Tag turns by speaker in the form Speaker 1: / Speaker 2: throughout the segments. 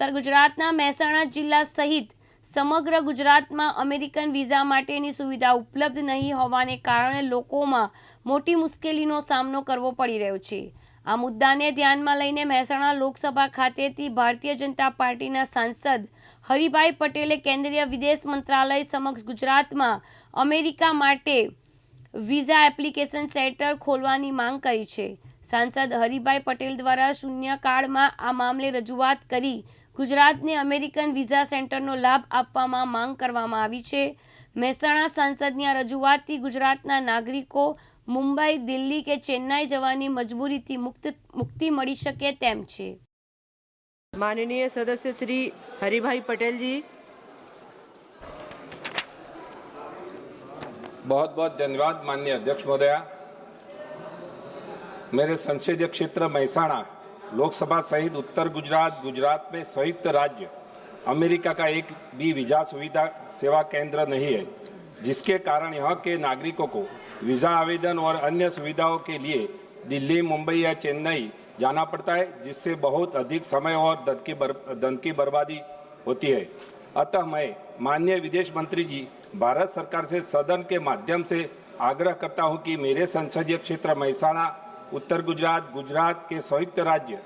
Speaker 1: ઉત્તર ગુજરાતના મહેસાણા જિલ્લા સહિત સમગ્ર ગુજરાતમાં અમેરિકન વિઝા માટેની સુવિધા ઉપલબ્ધ નહીં હોવાને કારણે લોકોમાં મોટી મુશ્કેલીનો સામનો કરવો પડી રહ્યો છે. આ મુદ્દાને ધ્યાનમાં લઈને મહેસાણા લોકસભા ખાતેથી ભારતીય જનતા પાર્ટીના સાંસદ હરિભાઈ પટેલે કેન્દ્રીય વિદેશ મંત્રાલય સમક્ષ ગુજરાતમાં અમેરિકા માટે વિઝા એપ્લિકેશન સેન્ટર ખોલવાની માંગ કરી છે. સાંસદ હરિભાઈ પટેલ દ્વારા શૂન્યકાળમાં આ મામલે રજૂઆત કરી ગુજરાતને અમેરિકન વિઝા સેન્ટરનો લાભ આપવામાં માંગ કરવામાં આવી છે મહેસાણા સાંસદની આ રજૂઆતથી ગુજરાતના નાગરિકો મુંબઈ દિલ્હી કે ચેન્નાઈ જવાની મજબૂરીથી મુક્ત મુક્તિ મળી શકે તેમ છે
Speaker 2: माननीय सदस्य श्री हरिभाई पटेल जी
Speaker 3: बहुत बहुत धन्यवाद माननीय अध्यक्ष महोदया मेरे संसदीय क्षेत्र महसाणा लोकसभा सहित उत्तर गुजरात गुजरात में संयुक्त राज्य अमेरिका का एक भी वीज़ा सुविधा सेवा केंद्र नहीं है जिसके कारण यहाँ के नागरिकों को वीज़ा आवेदन और अन्य सुविधाओं के लिए दिल्ली मुंबई या चेन्नई जाना पड़ता है जिससे बहुत अधिक समय और धन की बर, की बर्बादी होती है। अतः मैं माननीय विदेश मंत्री जी भारत सरकार से सदन के माध्यम से आग्रह करता हूँ कि मेरे संसदीय क्षेत्र महसाणा उत्तर गुजरात गुजरात के संयुक्त राज्य,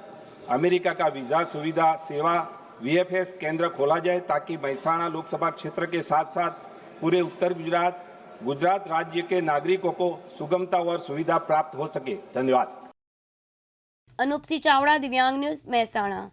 Speaker 3: अमेरिका का वीज़ा सुविधा, सेवा वीएफएस केंद्र खोला जाए ताकि महसाणा लोकसभा क्षेत्र के साथ साथ पूरे उत्तर गुजरात गुजरात राज्य के नागरिकों को सुगमता और सुविधा प्राप्त हो सके। धन्यवाद।
Speaker 1: अनुप चावड़ा, दिव्यांग न्यूज़ महसाणा